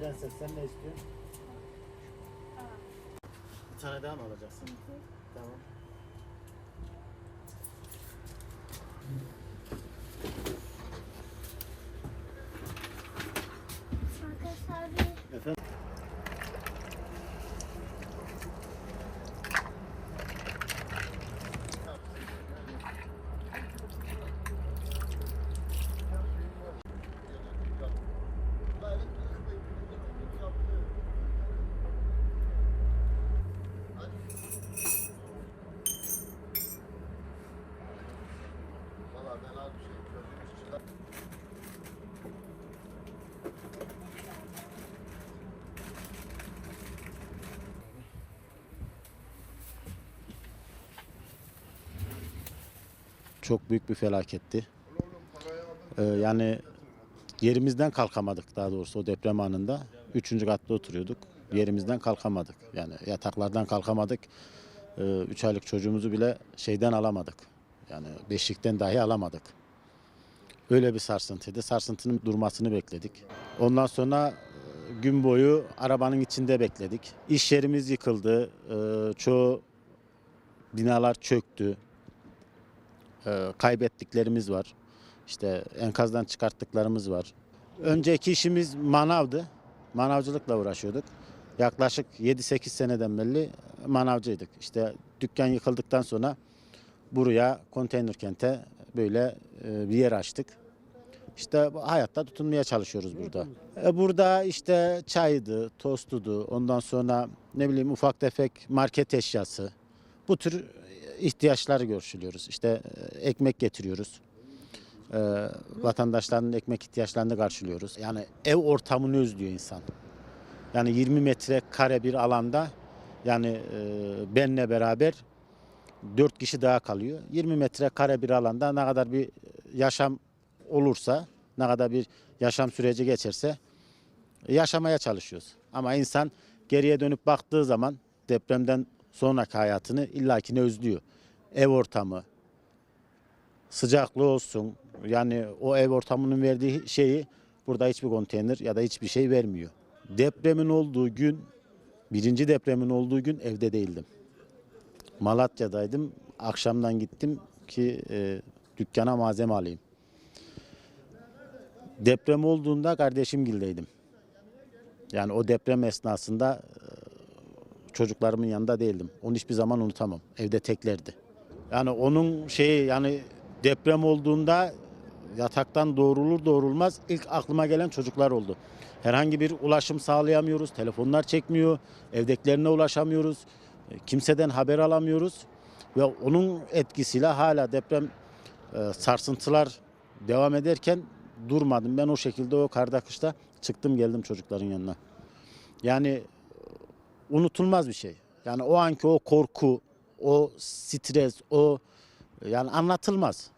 Prenses sen ne istiyorsun? Bir tane daha mı alacaksın? Tamam. Çok büyük bir felaketti. Ee, yani yerimizden kalkamadık daha doğrusu o deprem anında. Üçüncü katta oturuyorduk. Yerimizden kalkamadık. Yani yataklardan kalkamadık. Ee, üç aylık çocuğumuzu bile şeyden alamadık. Yani beşikten dahi alamadık. Öyle bir sarsıntıydı. Sarsıntının durmasını bekledik. Ondan sonra e, gün boyu arabanın içinde bekledik. İş yerimiz yıkıldı. Ee, çoğu binalar çöktü. Ee, kaybettiklerimiz var. İşte enkazdan çıkarttıklarımız var. Önceki işimiz manavdı. Manavcılıkla uğraşıyorduk. Yaklaşık 7-8 seneden beri manavcıydık. İşte dükkan yıkıldıktan sonra buraya konteyner kente böyle e, bir yer açtık. İşte hayatta tutunmaya çalışıyoruz burada. E, Burada işte çaydı, tostudu, ondan sonra ne bileyim ufak tefek market eşyası. Bu tür ihtiyaçları görüşülüyoruz. İşte e, ekmek getiriyoruz. Vatandaşların ekmek ihtiyaçlarını karşılıyoruz. Yani ev ortamını özlüyor insan. Yani 20 metre kare bir alanda yani benle beraber 4 kişi daha kalıyor. 20 metre kare bir alanda ne kadar bir yaşam olursa, ne kadar bir yaşam süreci geçerse yaşamaya çalışıyoruz. Ama insan geriye dönüp baktığı zaman depremden sonraki hayatını illakine özlüyor. Ev ortamı, sıcaklığı olsun. Yani o ev ortamının verdiği şeyi burada hiçbir konteyner ya da hiçbir şey vermiyor. Depremin olduğu gün, birinci depremin olduğu gün evde değildim. Malatya'daydım. Akşamdan gittim ki e, dükkana malzeme alayım. Deprem olduğunda kardeşimgildeydim. Yani o deprem esnasında e, çocuklarımın yanında değildim. Onu hiçbir zaman unutamam. Evde teklerdi. Yani onun şeyi yani deprem olduğunda yataktan doğrulur doğrulmaz ilk aklıma gelen çocuklar oldu. Herhangi bir ulaşım sağlayamıyoruz. Telefonlar çekmiyor. Evdekilerine ulaşamıyoruz. E, Kimseden haber alamıyoruz. Ve onun etkisiyle hala deprem e, sarsıntılar devam ederken durmadım. Ben o şekilde o karda kışta çıktım geldim çocukların yanına. Yani e, unutulmaz bir şey. Yani o anki o korku, o stres, o yani anlatılmaz.